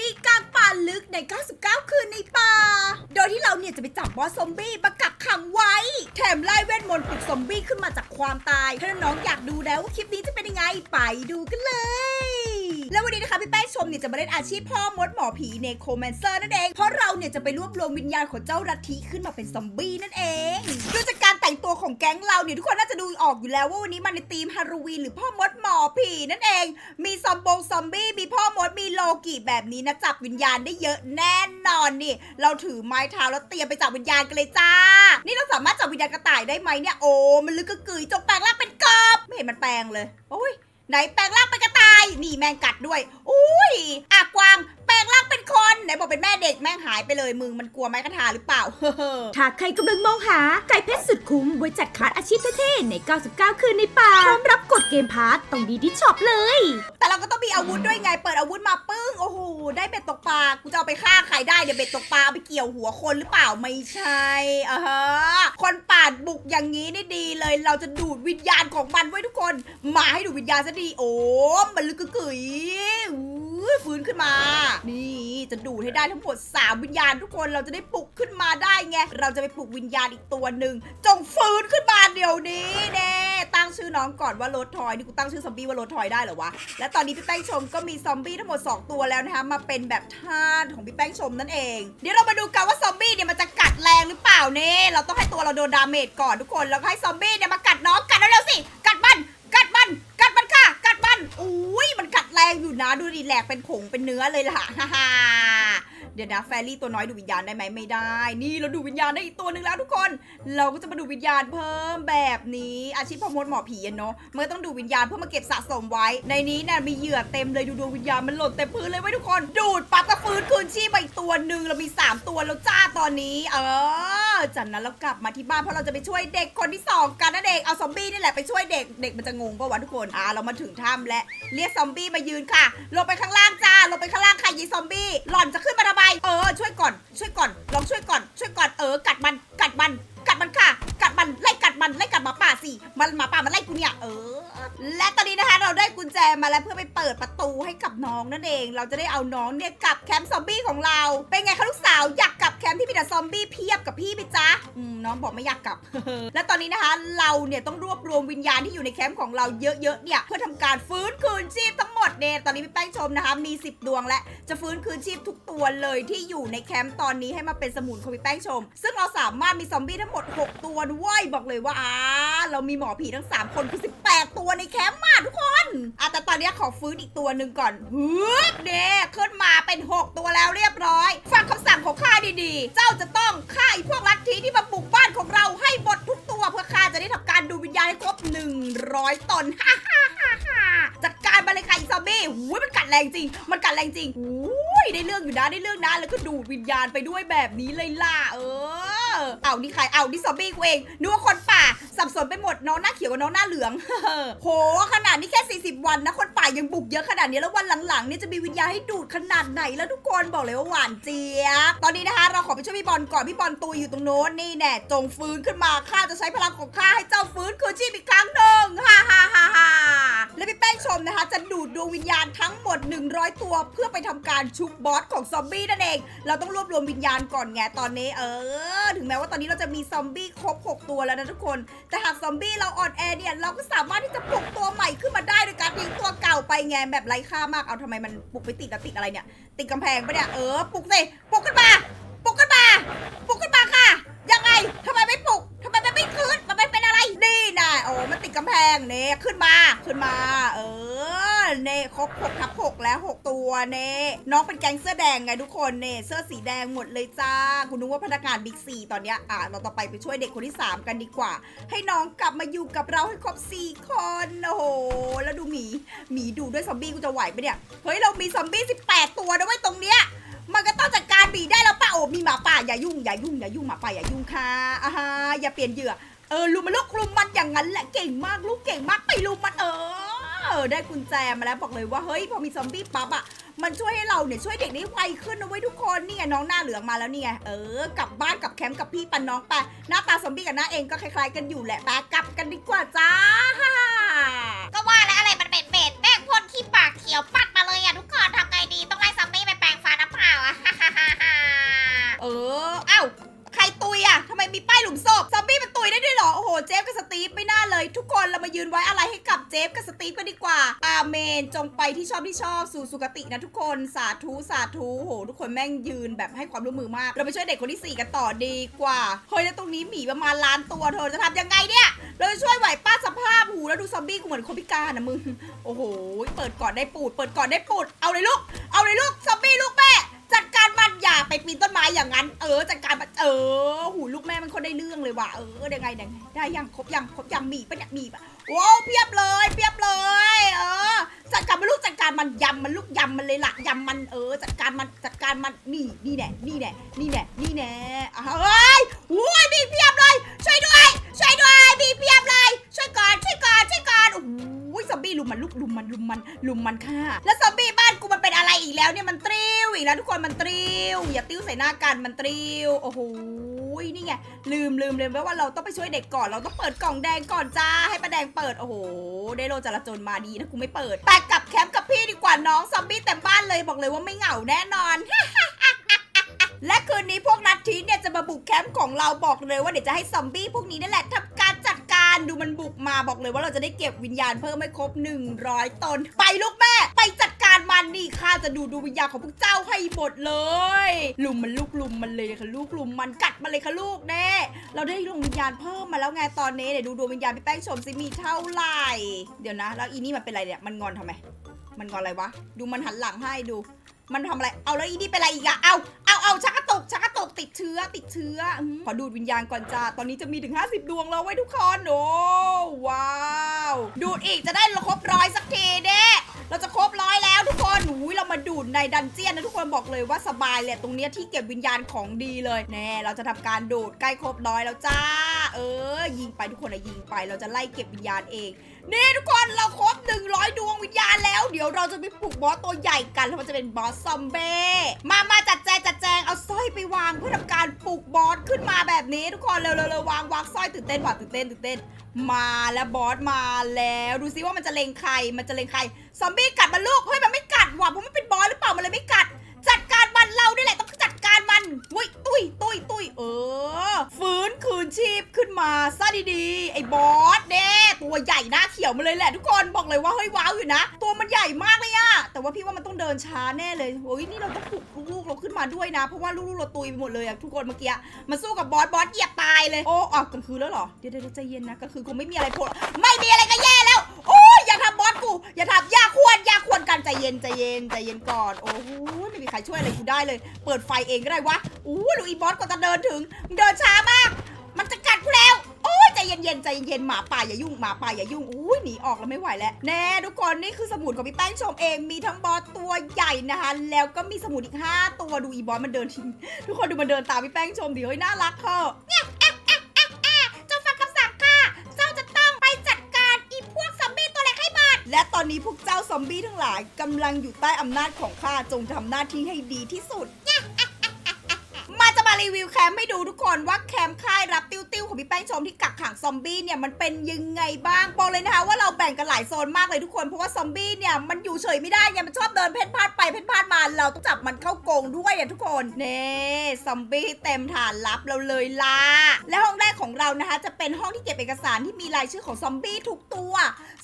บี้กลางป่าลึกใน 99 คืนในป่า โดยที่เราเนี่ยจะไปจับบอสซอมบี้มากักขังไว้ แถมไล่เวทมนต์ปลุกซอมบี้ขึ้นมาจากความตาย ถ้าน้องอยากดูแล้วว่าคลิปนี้จะเป็นยังไง ไปดูกันเลย แล้ววันนี้นะคะพี่แป้งชมเนี่ยจะมาเล่นอาชีพพ่อมดหมอผีเนโครแมนเซอร์นั่นเอง เพราะเราเนี่ยจะไปรวบรวมวิญญาณของเจ้าลัทธิขึ้นมาเป็นซอมบี้นั่นเองดูจากการ แต่งตัวของแก๊งเราเนี่ยทุกคนน่าจะดูออกอยู่แล้วว่าวันนี้มันในธีมฮาโลวีนหรือพ่อมดหมอผีนั่นเอง มีซอมบงซอมบี้มีพ่อมดมีโลกิแบบนี้นะจับวิญญาณได้เยอะแน่นอนนี่ เราถือไม้เท้าแล้วเตรียมไปจับวิญญาณกันเลยจ้า นี่เราสามารถจับวิญญาณกระต่ายได้ไหมเนี่ยโอ้มันลึกกระกึยจงแปลงร่างเป็นกบไม่เห็นมันแปลงเลยโอ้ยไหนแปลงร่างเป็นกระต่ายนี่แมงกัดด้วยอุ้ยอากวางแปล เป็นคนไหนบอกเป็นแม่เด็กแม่งหายไปเลยมึงมันกลัวไม้กระทาหรือเปล่า ถ้าใครกำลังมองหาไก่เพชรสุดคุ้มบริจัดคัดอาชีพเท่ๆใน 99 คืนในป่าพร้อมรับกดเกมพาร์ตต้องดีที่ช็อปเลย แต่เราก็ต้องมีอาวุธด้วยไงเปิดอาวุธมาปึ้งโอ้โหได้เบ็ดตกปลากูจะเอาไปฆ่าใครได้เดี๋ยวเบ็ดตกปลาเอาไปเกี่ยวหัวคนหรือเปล่าไม่ใช่อ่าฮะคนป่าดบุกอย่างนี้นี่ดีเลย เราจะดูดวิญญาณของมันไว้ทุกคน มาให้ดูดวิญญาณซะดีโอ้มันลึกกึกกึ๋ย อฟื้นขึ้นมา นี่จะดูดให้ได้ทั้งหมด 3 วิญญาณทุกคนเราจะได้ปลุกขึ้นมาได้ไง เราจะไปปลุกวิญญาณอีกตัวหนึ่งจงฟื้นขึ้นมาเดี๋ยวนี้เน่ตั้งชื่อน้องก่อนว่าโรถทอยนี่กูตั้งชื่อซอมบี้ว่าโรถทอยได้เหรอวะ และตอนนี้พี่แป้งชมก็มีซอมบี้ทั้งหมด 2 ตัวแล้วนะคะมาเป็นแบบทาสของพี่แป้งชมนั่นเอง เดี๋ยวเรามาดูกันว่าซอมบี้เนี่ยมันจะกัดแรงหรือเปล่าเน่เราต้องให้ตัวเราโดนดาเมจก่อนทุกคนแล้วก็ให้ซอมบี้เนี่ยมากัดน้องกัดเร็วๆสิกัดมันกัดมันกัดมันค่ะกัดมันอุ้ยมัน กัดแรงอยู่นะ ดูดิแหลกเป็นผงเป็นเนื้อเลยล่ะฮ่าเดี๋ยวนะแฟรี่ตัวน้อยดูวิญญาณได้ไหมไม่ได้ นี่เราดูวิญญาณได้อีกตัวหนึ่งแล้วทุกคน เราก็จะมาดูวิญญาณเพิ่มแบบนี้ อาชีพพมดหมอผีเนาะมันก็ต้องดูวิญญาณเพื่อมาเก็บสะสมไว้ ในนี้เนี่ยมีเหยื่อเต็มเลยดูดวงวิญญาณมันหล่นเต็มพื้นเลยไว้ทุกคน ดูดปั๊บก็ฟื้นคืนชีพมาอีกตัวหนึ่งเรามี 3 ตัวแล้วจ้าตอนนี้ เออ จากนั้นเรากลับมาที่บ้านเพราะเราจะไปช่วยเด็กคนที่สองกันนะเด็กเอาซอมบี้นี่แหละไปช่วยเด็กเด็กมันจะงงปะวะทุกคนอ่าเรามาถึงถ้ำและเรียกซอมบี้มายืนค่ะ ลงไปข้างล่างจ้าลงไปข้างล่างค่ะยีซอมบี้หล่อนจะขึ้นมาทำไมเออช่วยก่อน ช่วยก่อนลองช่วยก่อน ช่วยก่อนเออกัดมันกัดมันกัดมันค่ะ กัดมันไล่กัดมันไล่กัดหมาป่าสิมันหมาป่ามันไล่กูเนี่ยเออ เราได้กุญแจมาแล้วเพื่อไปเปิดประตูให้กับน้องนั่นเอง เราจะได้เอาน้องเนี่ยกลับแคมป์ซอมบี้ของเรา เป็นไงคะลูกสาวอยากกลับแคมป์ที่มีแต่ซอมบี้เพียบกับพี่ไหมจ๊ะอืมน้องบอกไม่อยากกลับ และตอนนี้นะคะเราเนี่ยต้องรวบรวมวิญญาณที่อยู่ในแคมป์ของเราเยอะๆเนี่ยเพื่อทำการฟื้นคืนชีพทั้งหมดเนี่ยตอนนี้พี่แป้งชมนะคะมี 10 ดวงและจะฟื้นคืนชีพทุกตัวเลยที่อยู่ในแคมป์ตอนนี้ให้มาเป็นสมุนของพี่แป้งชม ซึ่งเราสามารถมีซอมบี้ทั้งหมด 6 ตัวด้วยบอกเลยว่าอ่าเรามีหมอผีทั้ง 3 คนคือ 18 ตัวในแคมป์มาทุกคน อนนี้ขอฟื้นอีกตัวหนึ่งก่อนฮึบเนี่ยขึ้นมาเป็น 6 ตัวแล้วเรียบร้อย ฟังคำสั่งของข้าดีๆ เจ้าจะต้องฆ่าไอ้พวกลัทธิที่มาบุกบ้านของเราให้หมดทุกตัวเพื่อข้าจะได้ทำการดูวิญญาณให้ครบ 100 ตนฮ่าฮ่าฮ่าฮ่าจัดการมาเลยค่ะอีซอมบี้หูยมันกัดแรงจริง มันกัดแรงจริงหูยได้เรื่องอยู่นะได้เรื่องนะแล้วก็ดูดวิญญาณไปด้วยแบบนี้เลยล่ะเออ เอานี่ใครเอานี่ซอมบี้กูเองนึกว่าคนป่าสับสนไปหมดน้องหน้าเขียวกับน้องหน้าเหลือง โหขนาดนี้แค่ 40 วันนะคนป่ายังบุกเยอะขนาดนี้แล้ววันหลังๆเนี่ยจะมีวิญญาณให้ดูดขนาดไหนแล้วทุกคนบอกเลยว่าหวานเจี๊ยบตอนนี้นะคะเราขอไปช่วยพี่บอลก่อนพี่บอลตัวอยู่ตรงโน้นนี่แน่จงฟื้นขึ้นมาข้าจะใช้พลังของข้าให้เจ้าฟื้นคืนชีพอีกครั้งหนึ่งฮ่าฮ่าฮ่าฮ่าและพี่แป้งชมนะคะ จะดูดดวงวิญญาณทั้งหมด 100 ตัว เพื่อไปทำการชุบบอสของซอมบี้นั่นเองเราต้องรวบรวมวิญญาณก่อนไงตอนนี้เออถึงแม้ว่าตอนนี้เราจะมีซอมบี้ครบ 6 ตัวแล้วนะทุกคน แต่หากซอมบี้เราอ่อนแอเนี่ยเราก็สามารถที่จะปลุกตัวใหม่ขึ้นมาได้โดยการทิ้งตัวเก่าไปไงแบบไร้ค่ามาก เอาทำไมมันปลุกไปติดติดอะไรเนี่ย ติดกำแพงปะเนี่ย เออปลุกสิปลุกขึ้นมา ปลุกขึ้นมา ปลุกขึ้นมาค่ะ ยังไงทำไมไม่ปลุกทำไมมันไม่ขึ้น มันไม่เป็นอะไร นี่นะโอ้มันติดกำแพงเนี่ยขึ้นมา ขึ้นมา เออ รบหกทับหกแล้วหกตัวเน่น้องเป็นแก๊งเสื้อแดงไงทุกคนเน่เสื้อสีแดงหมดเลยจ้าคุณนึกว่าพนักงานบิ๊กซีตอนเนี้ยอะเราต่อไปไปช่วยเด็กคนที่สามกันดีกว่า ให้น้องกลับมาอยู่กับเราให้ครบสี่คนโอ้โหแล้วดูหมีหมีดูด้วยซอมบี้กูจะไหวปะเนี่ยเฮ้ยเรามีซอมบี้18 ตัวนะเว้ยตรงเนี้ยมันก็ต้องจัดการบีได้แล้วป่ะโอ้มีหมาป่าอย่ายุ่งอย่ายุ่งอย่ายุ่งหมาป่าอย่ายุ่งค่ะอ่าฮะอย่าเปลี่ยนเหยื่อเออลุมมันลูกลุมมันอย่างนั้นแหละเก่งมากลูกเก่งมากไปลุมมันเออ อได้กุญแจมาแล้วบอกเลยว่าเฮ้ยพอมีซอมบี้ปั๊บอะมันช่วยให้เราเนี่ยช่วยเด็กได้ไวขึ้นนะเว้ยทุกคนนี่ไงน้องหน้าเหลืองมาแล้วเนี่ยเออกลับบ้านกลับแคมป์กับพี่ปันน้องไปหน้าตาซอมบี้กับหน้าเองก็คล้ายๆกันอยู่แหละไปกลับกันดีกว่าจ้าก็ว่าแล้วอะไรมันเป็นเป็ดแป้งพ่นขี้ปากเขียวปะ ที่ชอบที่ชอบสู่สุคตินะทุกคนสาธุสาธุโหทุกคนแม่งยืนแบบให้ความร่วมมือมาก เราไปช่วยเด็กคนที่สี่กันต่อดีกว่าเฮ้ยแล้วตรงนี้หมีประมาณล้านตัวเธอจะทำยังไงเนี่ย เราจะช่วยไหวป้าสภาพหูแล้วดูซอมบี้กูเหมือนคนพิการนะมึงโอ้โหเปิดก่อนได้ปูด เปิดก่อนได้ปูดเอาเลยลูกเอาเลยลูกซอมบี้ลูกแม่จัดการมันอย่าไปปีนต้นไม้อย่างนั้น เออจัดการมันเออ หูลูกแม่มันคนได้เรื่องเลยว่ะเออได้ไงได้ไงได้ยังครบยังครบยังมีปะเนี่ยมีปะว้เพียบเลยเพียบเลย เออ จัดการมันลูกจัดการมันยำมันลูกยำมันเลยละยำมันเออจัดการมันจัดการมันนี่นี่แน่นี่แน่นี่แน่นี่แน่เฮ้ยโอ้ยมีเพียบเลยช่วยด้วยช่วยด้วยมีเพียบเลย ช่วยก่อนช่วยก่อนช่วยก่อนโอ้ยซอมบี้ลุมมันลูกลุมมันลุมมันลุมมันค่ะ แล้วซอมบี้บ้านกูมันเป็นอะไรอีกแล้วเนี่ยมันตริ้วอีกแล้วทุกคนมันตริ้วอย่าติ้วใส่หน้ากันมันตริ้วโอ้โห นี่ไงลืมลืมเลืมไปว่าเราต้องไปช่วยเด็กก่อน เราต้องเปิดกล่องแดงก่อนจ้าให้ป้าแดงเปิดโอ้โหได้โลจราจรมาดีนะกูไม่เปิดแต่กลับแคมป์กับพี่ดีกว่าน้องซอมบี้เต็มบ้านเลยบอกเลยว่าไม่เหงาแน่นอน และคืนนี้พวกนัททีเนี่ยจะมาบุกแคมป์ของเราบอกเลยว่าเดี๋ยวจะให้ซอมบี้พวกนี้นั่นแหละทำการจัดการดูมันบุกมาบอกเลยว่าเราจะได้เก็บวิญญาณเพิ่มให้ครบ 100 ตน ไปลูกแม่ ไปจัดการมันนี่ข้าจะดูดูวิญญาณของพวกเจ้าให้หมดเลย ลุมมันลูกลุมมันเลยค่ะลูกลุมมันกัดมันเลยค่ะลูกแน่เราได้ดวงวิญญาณเพิ่มมาแล้วไงตอนนี้เดี๋ยวดูดวงวิญญาณพี่แป้งชมสิมีเท่าไหร่ เดี๋ยวนะ แล้วอีนี่มันเป็นอะไรเนี่ยมันงอนทำไม มันงอนอะไรวะ ดูมันหันหลังให้ดู มันทำอะไร เอาแล้วอีนี่เป็นอะไรอีกอะเอาเอาเอาชักกระตุกชักกระตุกติดเชื้อติดเชื้ออืมขอดูดวิญญาณก่อนจ้าตอนนี้จะมีถึง 50 ดวงแล้วไว้ยทุกคนโอ้ว้าว ดูดอีกจะได้ครบร้อยสักทีเด้ เราจะครบร้อยแล้วทุกคนหูยเรามาดูดในดันเจียนนะทุกคนบอกเลยว่าสบายเลยตรงเนี้ยที่เก็บวิญญาณของดีเลยแน่เราจะทำการดูดใกล้ครบร้อยแล้วจ้า เออ ยิงไปทุกคนอะยิงไป เราจะไล่เก็บวิญญาณเอง นี่ทุกคนเราครบ 100 ดวงวิญญาณแล้ว เดี๋ยวเราจะไปปลุกบอสตัวใหญ่กันแล้วมันจะเป็นบอสซอมเบ้มามาจัดแจงจัดแจงเอาสร้อยไปวางเพื่อทำการปลุกบอสขึ้นมาแบบนี้ ทุกคนเร็วเร็วางวางสร้อยตื่นเต้นว่ะตื่นเต้นตื่นเต้น มาแล้วบอสมาแล้วดูซิว่ามันจะเลงใครมันจะเลงใครซอมบี้กัดมันลูกเฮ้ยมันไม่กัดว่ะเพราะมันเป็นบอสหรือเปล่ามันเลยไม่กัด มันวุ้ยตุ้ยตุ้ยตุ้ยเออ ฟื้นคืนชีพขึ้นมาซะดีๆ ไอ้บอสเด้ตัวใหญ่หน้าเขียวมาเลยแหละทุกคนบอกเลยว่าเฮ้ยว้าวอยู่นะ ตัวมันใหญ่มากเลยอะแต่ว่าพี่ว่ามันต้องเดินช้าแน่เลยโอ้ยนี่เราต้องปลุกลูกๆเราขึ้นมาด้วยนะเพราะว่าลูกๆเราตุยไปหมดเลยอะทุกคนเมื่อกี้มาสู้กับบอสบอสเหยียบตายเลยโอ้ออกกลางคืนแล้วเหรอเดี๋ยวเดี๋ยวใจเย็นนะกลางคืนคงไม่มีอะไรโผล่ไม่มีอะไรก็แย่แล้วโอ้ยอย่าทำบอสกูอย่าทำอย่าควรอย่าค กันใจเย็นใจเย็นใจเย็นก่อน โอ้โหไม่มีใครช่วยอะไรกูได้เลย เปิดไฟเองก็ได้วะอู้ดูอีบอสกว่าจะเดินถึงมึงเดินช้ามาก มันจะกัดกูแล้ว โอ้ยใจเย็นๆใจเย็นๆหมาป่าอย่ายุ่งหมาป่าอย่ายุ่งอุ้ยหนีออกแล้วไม่ไหวแล้วแน่ทุกคนนี่คือสมุดของพี่แป้งชมเองมีทั้งบอสตัวใหญ่นะคะ แล้วก็มีสมุดอีก 5 ตัวดูอีบอสมันเดินทิ้งทุกคนดูมันเดินตามพี่แป้งชมดิเฮ้ยน่ารักเค่ะเจ้า อนนี้พวกเจ้าซอมบี้ทั้งหลายกำลังอยู่ใต้อำนาจของข้าจงทำหน้าที่ให้ดีที่สุด มารีวิวแคมให้ดูทุกคนว่าแคมค่ายรับติ้วติ้วของพี่แป้งชมที่กักขังซอมบี้เนี่ยมันเป็นยังไงบ้างบอกเลยนะคะว่าเราแบ่งกันหลายโซนมากเลยทุกคนเพราะว่าซอมบี้เนี่ยมันอยู่เฉยไม่ได้ไงมันชอบเดินเพ่นพ่านไปเพ่นพ่านมาเราต้องจับมันเข้ากรงด้วยอะทุกคนเน่ซอมบี้เต็มฐานลับเราเลยล่ะและห้องแรกของเรานะคะ จะเป็นห้องที่เก็บเอกสารที่มีรายชื่อของซอมบี้ทุกตัว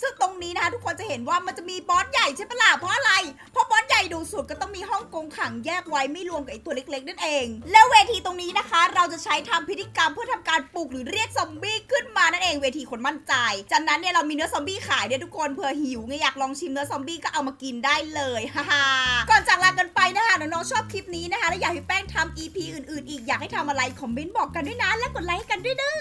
ซึ่งตรงนี้นะคะทุกคนจะเห็นว่ามันจะมีบอสใหญ่ใช่ปะล่ะเพราะอะไรเพราะบอสใหญ่ดูสุดก็ต้องมีห้องกงขังแยกไว้ไม่รวมกับไอตัวเล็ก ๆ นั่นเอง แล้วเวทีตรงนี้นะคะ เราจะใช้ทำพิธีกรรมเพื่อทำการปลุกหรือเรียกซอมบี้ขึ้นมานั่นเองเวทีคนมั่นใจ จากนั้นเนี่ยเรามีเนื้อซอมบี้ขายเนี่ยทุกคนเผื่อหิวไงอยากลองชิมเนื้อซอมบี้ก็เอามากินได้เลยฮ่าฮ่าก่อนจากลากันไปนะคะน้องๆชอบคลิปนี้นะคะ และอยากให้แป้งทำ EP อื่นๆ อีกอยากให้ทำอะไรคอมเมนต์บอกกันด้วยนะและกดไลค์กันด้วยเด้อ